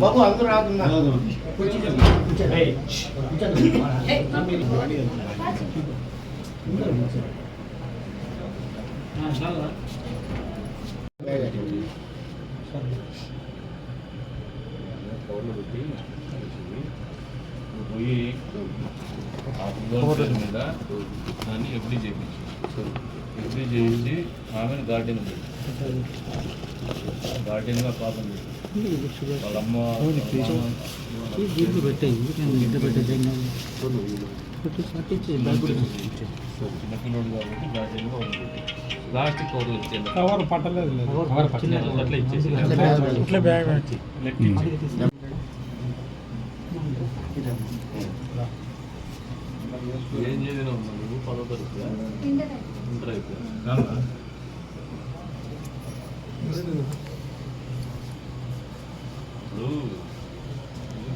బాబు అందరూ రాకుండా. కవర్లో పెట్టి నువ్వు పోయి ఆ ఫుట్బాల్ మీద దాన్ని ఎఫ్డీ చేయించి ఎఫ్డీ చేయించి ఆమెను గార్డెన్ పెట్టి గార్డెన్గా పాపం పెట్టి వాళ్ళ అమ్మ వాళ్ళ అమ్మ- చిన్నపిల్లోడు కాబట్టి గార్డెన్గా ఉంది ప్లాస్టిక్ కవర్లు ఇచ్చేది కవర్ పట్టలేదు లేదు కవర్ పట్టలేదు. అట్లా ఇచ్చేసి ఇట్లా ఏం చదివినావు నువ్వు పదో తరగతి ఇంటర్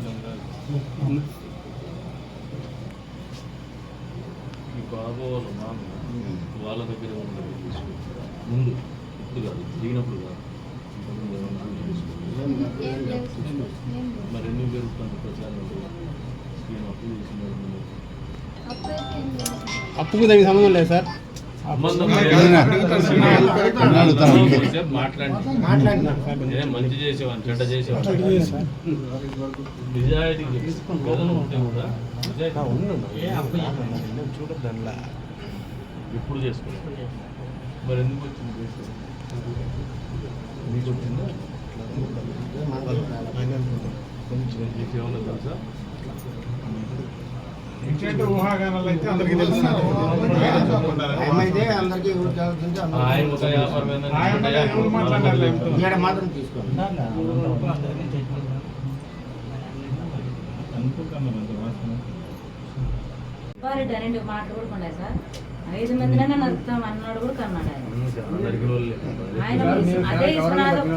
గంగా. ఈ బాబు వాళ్ళ మామ వాళ్ళ దగ్గర ఉన్నది తీసుకో. ముందు ఇప్పుడు కాదు దిగినప్పుడు కాదు. మరి ఎందుకు జరుగుతుంది ప్రచారం స్కీమ్ మీరు. అప్పుకు దానికి సంబంధం లేదు సార్. మంచి చేసేవాడిని చెడ్డ చేసేవాడిని నిజాయితీ ఉంటే కూడా ఎప్పుడు చేసుకోవాలి మరి ఎందుకు వచ్చింది? మీకు తెలుసా? ఈడ మాత్రం తీసుకోండి. వారెడ్డి రెండు మాటలు కూడా కొన్నాయి సార్. ఐదు మందినైనా నడుపుతాం అన్నాడు కూడా కన్నాడు ఆయన. అదే విశ్వనాథం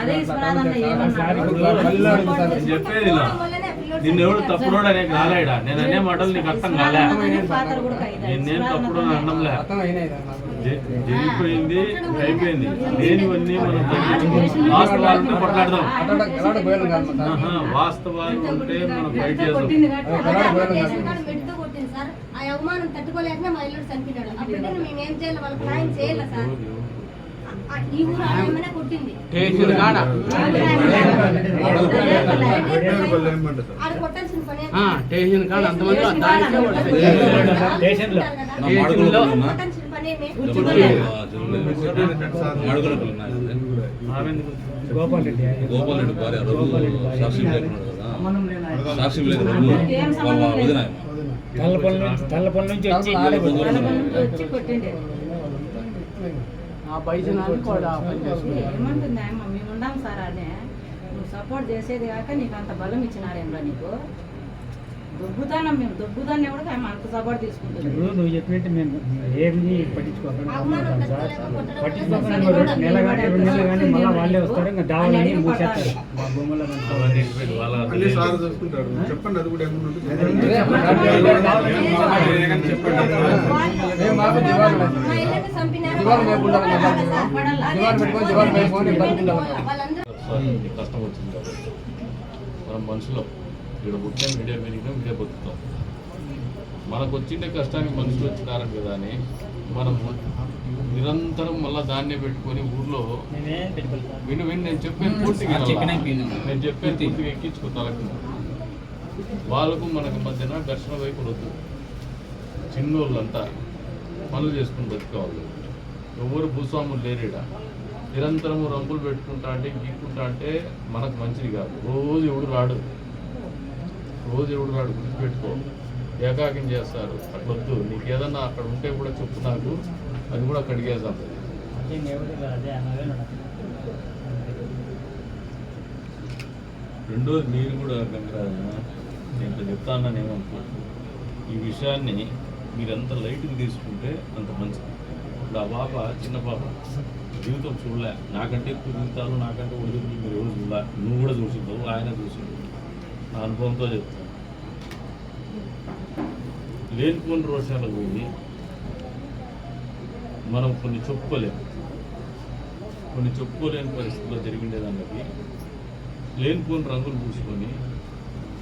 అదే విశ్వనాథం అన్న ఏమన్నాడు? నేను చెప్పేది ఇలా. నిన్ను ఎవడు తప్పుడోడు అనే కాలేడా? నేను అనే మాటలు నీకు అర్థం కాలే. నేనేం తప్పుడు అని అనడంలే జరిగిపోయింది అయిపోయింది. లేనివన్నీ మనం. వాస్తవాలు ఉంటే కొట్లాడదాం. ఆహా, వాస్తవాలు ఉంటే మనం ఫైట్ ఎంత చేద్దాం. ఆ అవమానం తట్టుకోలేకనే మా ఇల్లు చనిపోయాడు. మేము ఏం చేయాలి? వాళ్ళకి సాయం చేయాలి సార్? స్టేషన్ కాడ అంతమంది స్టేషన్లో. గోపాల్ రెడ్డి రెడ్డి భార్య సాక్షి సాక్షి. వదిన తల్లపల్లి నుంచి వచ్చి ఆ పైసలు కూడా ఏమంటుంది ఆయమ్మ మేము ఉండాం సార్ అనే నువ్వు సపోర్ట్ చేసేది కాక నీకు అంత బలం ఇచ్చినారేమ్రా నీకు దొబ్బుతానం మేము దొబ్బుతాన్ని కూడా ఆమె అంత సపోర్ట్ తీసుకుంటుంది ఇప్పుడు నువ్వు చెప్పినట్టు మేము ఏమి పట్టించుకోకుండా అవమానం ఉంటాం సార్ తట్టుకోలేక కొట్టడం పట్టించుకోకుండా వల్ల ఇంకో రెండు నెల కానీ రెండు నెలలు కానీ మళ్ళీ వాళ్ళే వస్తారు ఇంకా దావాలని మూసేస్తారు మా భూముల అవన్నీ వెళ్ళిపోయింది. వాళ్ళ అన్ని సార్ చూసుకుంటాడు చెప్పండి అది కూడా ఏమన్నా నీకు కష్టం వచ్చింది కాబట్టి మనం మనుషులు. ఇక్కడ పుట్టిన మీడియా పెరిగినా మీడియా బతుకుతాం. మనకు వచ్చిండే కష్టానికి మనుషులు వచ్చినారని కదా అని మనం నిరంతరం మళ్ళీ దాన్నే పెట్టుకొని ఊర్లో విను విను నేను చెప్పాను పూర్తిగా? నేను చెప్పాను పూర్తిగా ఎక్కించుకో తలకి. వాళ్ళకు మనకు మధ్యన ఘర్షణ వైపు వద్దు చిన్నోళ్ళంతా పనులు చేసుకుని బతుకోవాలి ఎవరు భూస్వాములు లేరీడ? నిరంతరము రంగులు పెట్టుకుంటా అంటే గీక్కుంటా అంటే మనకు మంచిది కాదు. రోజు ఎవడు రాడు? రోజు ఎవడు రాడు? గుర్తుపెట్టుకో. ఏకాకిం చేస్తారు. అట్లొద్దు నీకు ఏదన్నా అక్కడ ఉంటే కూడా చెప్పు నాకు. అది కూడా కడిగేద్దాం. రెండోది మీరు కూడా గంగరాజన నేను ఇట్లా చెప్తా అన్నాను ఏమనుకో ఈ విషయాన్ని మీరు ఎంత లైట్గా తీసుకుంటే అంత మంచిది. ఇప్పుడు ఆ పాప చిన్న పాప జీవితం చూడలే. నాకంటే ఎక్కువ జీవితాలు నాకంటే ఒడిదుడుకులు మీరు ఎవరు చూడలే. నువ్వు కూడా చూసింటావు ఆయన చూసిండు. నా అనుభవంతో చెప్తాను లేనిపోని రోషాలకు పోయి మనం కొన్ని చెప్పుకోలేము కొన్ని చెప్పుకోలేని పరిస్థితుల్లో జరిగిండేదానికి లేనిపోని రంగులు పూసుకొని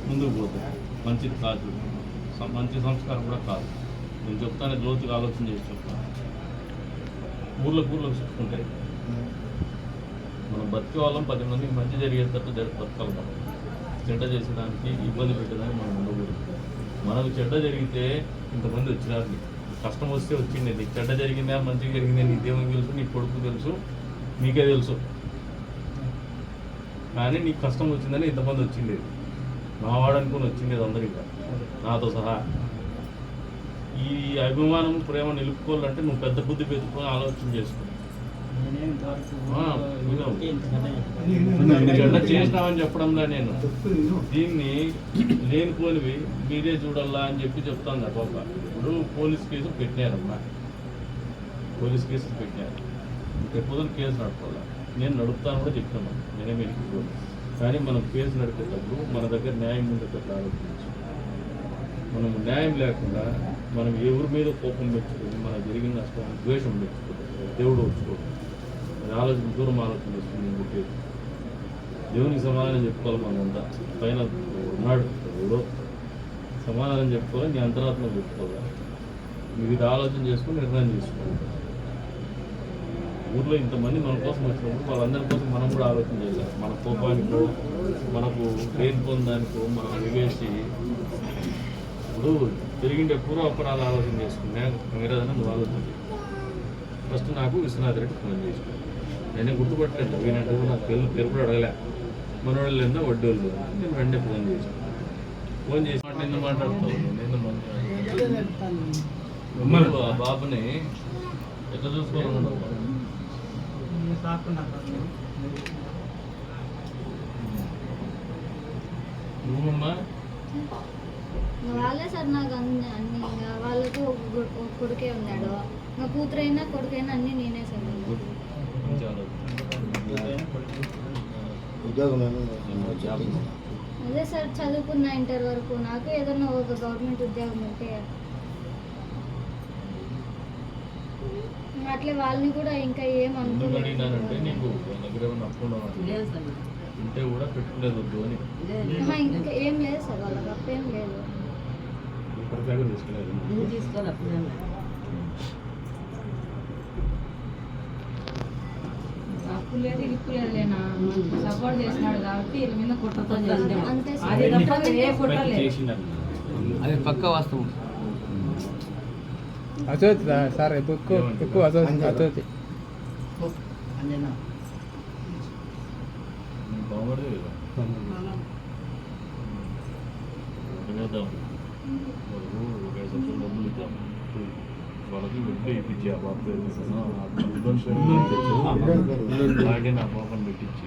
ముందుకు పోతాం. మంచిది కాదు సం- మంచి సంస్కారం కూడా కాదు. నేను చెప్తానే లోతుగా ఆలోచన చేసి చెప్తాను. ఊర్లకు ఊర్లకు చుట్టుకుంటాయి మనం బతికే వాళ్ళం పది మందికి మంచి జరిగేటట్టు జరి బతకాలి మనం. చెడ్డ చేసేదానికి ఇబ్బంది పెట్టేదానికి మనం ఉండకూడదు. మనకు చెడ్డ జరిగితే ఇంతమంది వచ్చినారు. కష్టం వస్తే వచ్చిండే. నీకు చెడ్డ జరిగిందా మంచిగా జరిగిందా నీ దేవునికి తెలుసు నీ కొడుకు తెలుసు నీకే తెలుసు. కానీ నీకు కష్టం వచ్చిందని ఇంతమంది వచ్చిండేది. మావాడు అనుకుని వచ్చిండేది అందరికీ. నాతో సహా. ఈ అభిమానం ప్రేమ నిలుపుకోవాలంటే నువ్వు పెద్ద బుద్ధి పెట్టుకొని ఆలోచన చేసుకో. ఆ, విను. చెడ్డ చేసినామని చెప్పడంలా నేను. దీన్ని లేనిపోనివి మీరే చూడాలా అని చెప్పి చెప్తాను కదా పాప ఇప్పుడు పోలీస్ కేసు పెట్టినారమ్మా పోలీస్ కేసు పెట్టినారు ఇంకెప్పుడు కేసు నడపాలి నేను నడుపుతాను కూడా చెప్తున్నాను నేనే మీకు కానీ మనం కేసు నడిపేటప్పుడు మన దగ్గర న్యాయం ఉండేటట్లు ఆలోచించు. మనం న్యాయం లేకుండా మనం ఎవరి మీద కోపం పెంచుకోవడం మన జరిగిన నష్టం ద్వేషం పెంచుకోవడం దేవుడు వచ్చుకోవడం అది ఆలోచన దూరం ఆలోచన వస్తుంది నేను చెప్పేది దేవునికి సమాధానం చెప్పుకోవాలి మనంతా పైన ఉన్నాడు ఎవడో సమాధానం చెప్పుకోవాలి నీ అంతరాత్మ చెప్పుకోవాలి. మీరు ఇది ఆలోచన చేసుకుని నిర్ణయం చేసుకోవాలి ఊర్లో ఇంతమంది మన కోసం వచ్చినప్పుడు వాళ్ళందరి కోసం మనం కూడా ఆలోచన చేయాలి. మన కోపానికో మనకు లేని పొందానికో మనం వివేసి ఇప్పుడు జరిగిండే పూర్వాపరాలు ఆలోచన చేసుకున్నా మీరేదన్నా నువ్వు ఆలోచన. ఫస్ట్ నాకు విశ్వనాథ్ రెడ్డి ఫోన్ చేసి నేనే గుర్తుపట్టలేదు. వీనంటే నాకు పేరు పేరు కూడా అడగలే. మనోళ్ళు లేదా వడ్డీ వాళ్ళు నేను వెంటనే ఫోన్ చేసి ఫోన్ చేసి మాట ఎందుకు మాట్లాడతావు? నేను ఆ బాబుని ఎట్లా చూసుకోవాలనుకుంటున్నావు నువ్వమ్మా. వాళ్ళే సార్ నాకు అన్ని అన్ని ఇంకా వాళ్ళకు ఒక కొడుకే ఉన్నాడు. నా కూతురైనా కొడుకైనా అన్ని నేనే సార్ అదే సార్ చదువుకున్న ఇంటర్ వరకు నాకు ఏదైనా ఒక గవర్నమెంట్ ఉద్యోగం ఉంటే అట్లే వాళ్ళని కూడా ఇంకా ఏం ఎందుకు అడిగినానంటే నీకు వాళ్ళ దగ్గర ఏమైనా అప్పు ఉండవా? లేదు సార్. ఉంటే కూడా పెట్టుకునేది వద్దు అని. ఇంకా ఏం లేదు సార్ వాళ్ళకి అప్పేం లేదు. ఇప్పటి దాకా తీసుకునేది నువ్వు తీసుకోవాలి అప్పుడే అప్పు లేదు ఇప్పు లేదు లేనా? సపోర్ట్ చేసినాడు కాబట్టి వీళ్ళ మీద కుట్రతో చేసినాడు అంతే సార్. ఏ కుట్ర లేదు. అది పక్క వాస్తవం. అసోతి సార్ ఎక్కువ ఎక్కువ కదా చేద్దాం వాళ్ళకు వడ్డీ ఇప్పించి ఆ బాబు. అలాగే నా పాపని పెట్టించి